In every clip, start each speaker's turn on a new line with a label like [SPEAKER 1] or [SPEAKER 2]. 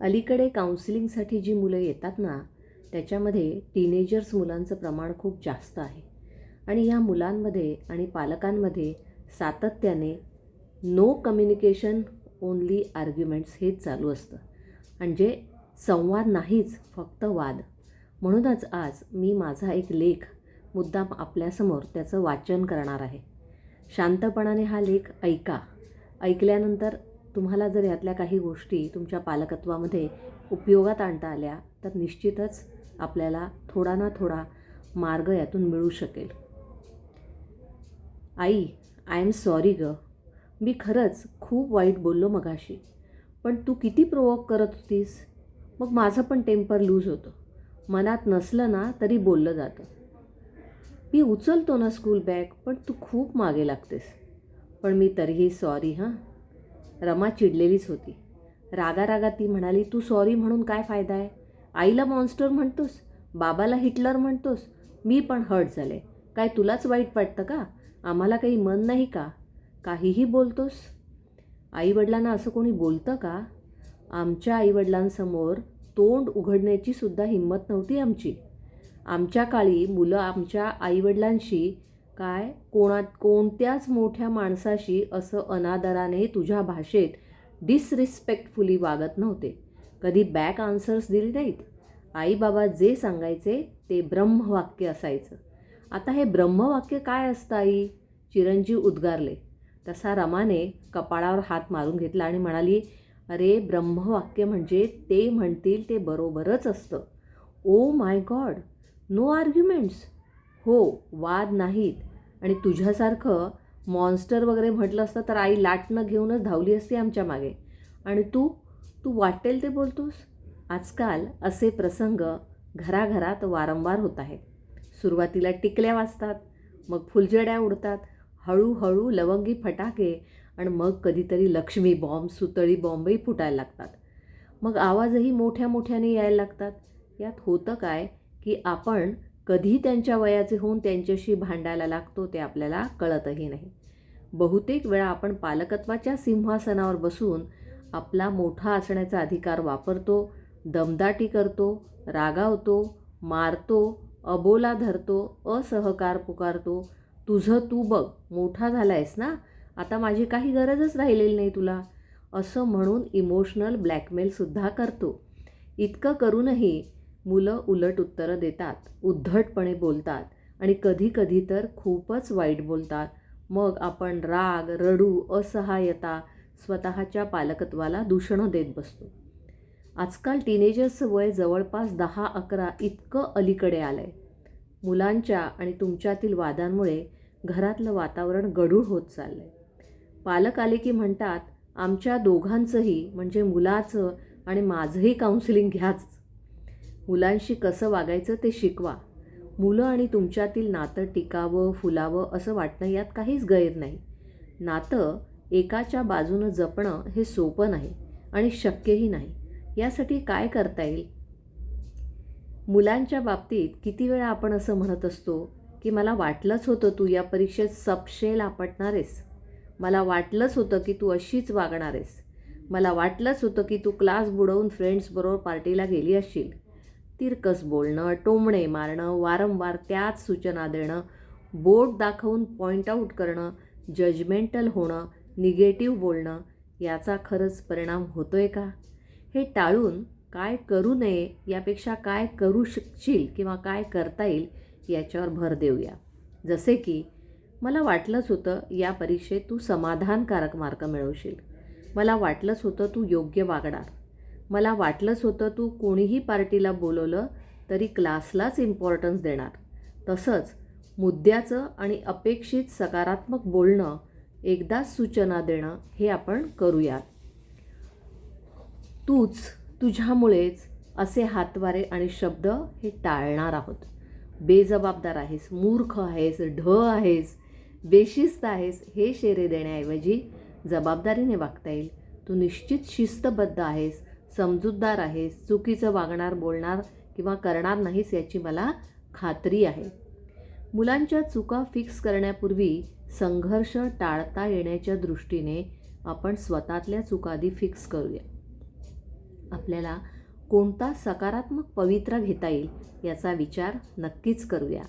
[SPEAKER 1] अलीकडे काउन्सिलिंगसाठी जी मुलं येतात ना त्याच्यामध्ये टीनेजर्स मुलांचं प्रमाण खूप जास्त आहे. आणि या मुलांमध्ये आणि पालकांमध्ये सातत्याने नो कम्युनिकेशन ओनली आर्ग्युमेंट्स हेच चालू असतं. म्हणजे संवाद नाहीच फक्त वाद. म्हणूनच आज मी माझा एक लेख मुद्दाम आपल्यासमोर त्याचं वाचन करणार आहे. शांतपणाने हा लेख ऐका. ऐकल्यानंतर तुम्हाला जर यातल्या काही गोष्टी तुमच्या पालकत्वामध्ये उपयोगात आणता आल्या तर निश्चितच आपल्याला थोडा ना थोडा मार्ग यातून मिळू शकेल. आई आय एम सॉरी ग. मी खरंच खूप वाईट बोललो मगाशी पण तू किती प्रोवोक करत होतीस? मग माझं पण टेम्पर लूज होतं. मनात नसलं ना तरी बोललं जातं. मी उचलतो ना स्कूल बॅग पण तू खूप मागे लागतेस. पण मी तरीही सॉरी हां? रमा चिडलेलीच होती. रागारागात ती म्हणाली तू सॉरी म्हणून काय फायदा आहे? आईला मॉन्स्टर म्हणतोस बाबाला हिटलर म्हणतोस मी पण हर्ट झाले. काय तुलाच वाईट वाटतं का? आम्हाला काही मन नाही का? काहीही बोलतोस? आईवडिलांना असं कोणी बोलतं का? आमच्या आईवडिलांसमोर तोंड उघडण्याची सुद्धा हिंमत नव्हती आमची. आमच्या काळी मुलं आमच्या आईवडिलांशी काय? कोणा कोणत्याच मोठ्या माणसाशी असं अनादराने तुझ्या भाषेत डिसरिस्पेक्टफुली वागत नव्हते. कधी बॅक आन्सर्स दिले नाहीत. आई बाबा जे सांगायचे ते ब्रह्मवाक्य असायचं. आता हे ब्रह्मवाक्य काय असतं आई? चिरंजीव उद्गारले. तसा रमाने कपाळावर हात मारून घेतला आणि म्हणाली अरे ब्रह्मवाक्य म्हणजे ते म्हणतील ते बरोबरच असतं. Oh my god no arguments हो वाद नाहीत. आणि तुझ्यासारखं मॉन्स्टर वगैरे म्हटलं असतं तर आई लाटणं घेऊनच धावली असती आमच्या मागे. आणि तू तू वाटेल ते बोलतोस? आजकाल असे प्रसंग घराघरात वारंवार होत आहेत. सुरुवातीला टिकल्या वाजतात मग फुलजड्या उडतात हळूहळू लवंगी फटाके आणि मग कधीतरी लक्ष्मी बॉम्ब सुतळी बॉम्बही फुटायला लागतात. मग आवाजही मोठ्या मोठ्याने यायला लागतात. यात होतं काय की आपण कधी त्यांच्या वयाचे होऊन त्यांच्याशी भांडायला लागतो ते आपल्याला कळतही नाही. बहुतेक वेळा आपण पालकत्वाच्या सिंहासनावर बसून आपला मोठा असण्याचा अधिकार वापरतो दमदाटी करतो रागावतो मारतो अबोला धरतो असहकार पुकारतो. तुझं तू बघ मोठा झाला आहेस ना? आता माझी काही गरजच राहिलेली नाही तुला. असं म्हणून इमोशनल ब्लॅकमेलसुद्धा करतो. इतकं करूनही मुलं उलट उत्तरं देतात उद्धटपणे बोलतात आणि कधी कधी तर खूपच वाईट बोलतात. मग आपण राग रडू असहाय्यता स्वतःच्या पालकत्वाला दूषणं देत बसतो. आजकाल टीनेजर्सचं वय जवळपास दहा अकरा इतकं अलीकडे आलं आहे मुलांच्या आणि तुमच्यातील वादांमुळे घरातलं वातावरण गढूळ होत चाललं आहे पालक आले की म्हणतात आमच्या दोघांचंही म्हणजे मुलाचं आणि माझंही काउन्सिलिंग घ्याच. मुलांशी कसं वागायचं ते शिकवा. मुलं आणि तुमच्यातील नातं टिकावं फुलावं असं वाटणं यात काहीच गैर नाही. नातं एकाच्या बाजूनं जपणं हे सोपं नाही आणि शक्यही नाही. यासाठी काय करता येईल? मुलांच्या बाबतीत किती वेळा आपण असं म्हणत असतो की मला वाटलंच होतं तू या परीक्षेत सपशेल आपटणारेस मला वाटलंच होतं की तू अशीच वागणार आहेस मला वाटलंच होतं की तू क्लास बुडवून फ्रेंड्सबरोबर पार्टीला गेली असशील. तिरकस बोलणं टोमणे मारणं वारंवार त्याच सूचना देणं बोट दाखवून पॉईंट आऊट करणं जजमेंटल होणं निगेटिव्ह बोलणं याचा खरंच परिणाम होतो आहे का? हे टाळून काय करू नये यापेक्षा काय करू शकशील किंवा काय करता येईल याच्यावर भर देऊया. जसे की मला वाटलंच होतं या परीक्षेत तू समाधानकारक मार्क मिळवशील. मला वाटलंच होतं तू योग्य वागणार. मला वाटलंच होतं तू कोणीही पार्टीला बोलवलं तरी क्लासलाच इम्पॉर्टन्स देणार. तसंच मुद्द्याचं आणि अपेक्षित सकारात्मक बोलणं एकदाच सूचना देणं हे आपण करूयात. तूच तुझ्यामुळेच असे हातवारे आणि शब्द हे टाळणार आहोत. बेजबाबदार आहेस मूर्ख आहेस ढ आहेस बेशिस्त आहेस हे शेरे देण्याऐवजी जबाबदारीने वागता येईल. तू निश्चित शिस्तबद्ध आहेस समजूतदार आहेस चुकीचं वागणार बोलणार किंवा करणार नाहीस याची मला खात्री आहे. मुलांच्या चुका फिक्स करण्यापूर्वी संघर्ष टाळता येण्याच्या दृष्टीने आपण स्वतःतल्या चुका आधी फिक्स करूया. आपल्याला कोणता सकारात्मक पवित्रा घेता येईल याचा विचार नक्कीच करूया.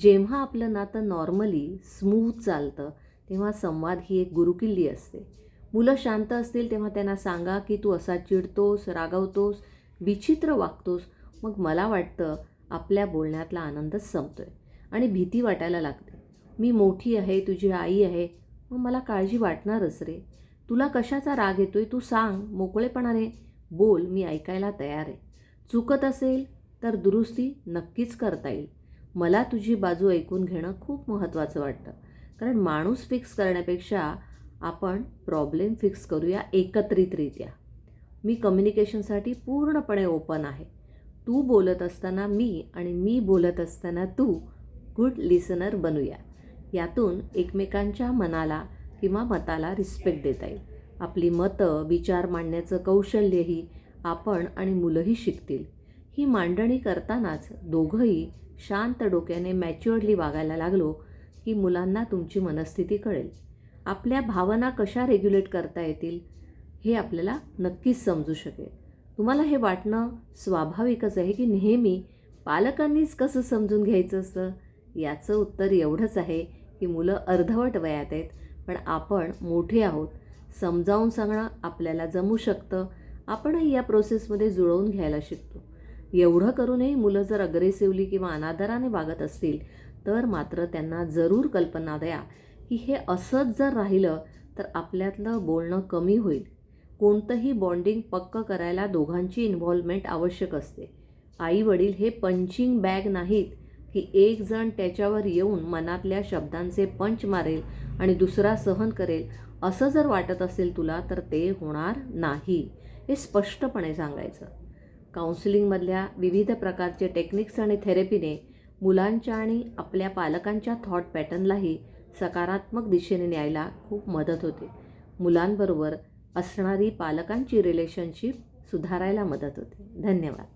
[SPEAKER 1] जेव्हा आपलं नातं नॉर्मली स्मूथ चालतं तेव्हा संवाद ही एक गुरुकिल्ली असते. मुलं शांत असतील तेव्हा त्यांना सांगा की तू असा चिडतोस रागवतोस विचित्र वागतोस. मग मला वाटतं आपल्या बोलण्यातला आनंदच आहे आणि भीती वाटायला लागते. मी मोठी आहे तुझी आई आहे मग मला काळजी वाटणारच रे. तुला कशाचा राग येतो आहे तू सांग मोकळेपणाने बोल मी ऐकायला तयार आहे. चुकत असेल तर दुरुस्ती नक्कीच करता येईल. मला तुझी बाजू ऐकून घेणं खूप महत्त्वाचं वाटतं. कारण माणूस फिक्स करण्यापेक्षा आपण प्रॉब्लेम फिक्स करूया एकत्रितरित्या. मी कम्युनिकेशनसाठी पूर्णपणे ओपन आहे. तू बोलत असताना मी आणि मी बोलत असताना तू गुड लिसनर बनूया. यातून एकमेकांच्या मनाला किंवा मताला रिस्पेक्ट देता येईल. आपली मतं विचार मांडण्याचं कौशल्यही आपण आणि मुलंही शिकतील. ही मांडणी करतानाच दोघंही शांत डोक्याने मॅच्युअर्डली वागायला लागलो की मुलांना तुमची मनस्थिती कळेल. आपल्या भावना कशा रेग्युलेट करता येतील हे आपल्याला नक्कीच समजू शकेल. तुम्हाला हे वाटणं स्वाभाविकच आहे की नेहमी पालकांनीच कसं समजून घ्यायचं असतं? याचं उत्तर एवढंच आहे की मुलं अर्धवट वयात आहेत पण आपण मोठे आहोत. समजावून सांगणं आपल्याला जमू शकतं. आपणही या प्रोसेसमध्ये जुळवून घ्यायला शिकतो. एवढं करूनही मुलं जर अग्रेसिव्हली किंवा अनादराने वागत असतील तर मात्र त्यांना जरूर कल्पना द्या की हे असंच जर राहिलं तर आपल्यातलं बोलणं कमी होईल. कोणतंही बॉन्डिंग पक्क करायला दोघांची इन्व्हॉल्वमेंट आवश्यक असते. आई वडील हे पंचिंग बॅग नाहीत की एक जण त्याच्यावर येऊन मनातल्या शब्दांचे पंच मारेल आणि दुसरा सहन करेल असं जर वाटत असेल तुला तर ते होणार नाही हे स्पष्टपणे सांगायचं. काउन्सिलिंगमधल्या विविध प्रकारचे टेक्निक्स आणि थेरपीने मुलांच्या आणि आपल्या पालकांच्या थॉट पॅटर्नलाही सकारात्मक दिशेने न्यायला खूप मदत होते. मुलांबरोबर असणारी पालकांची रिलेशनशिप सुधारायला मदत होते. धन्यवाद.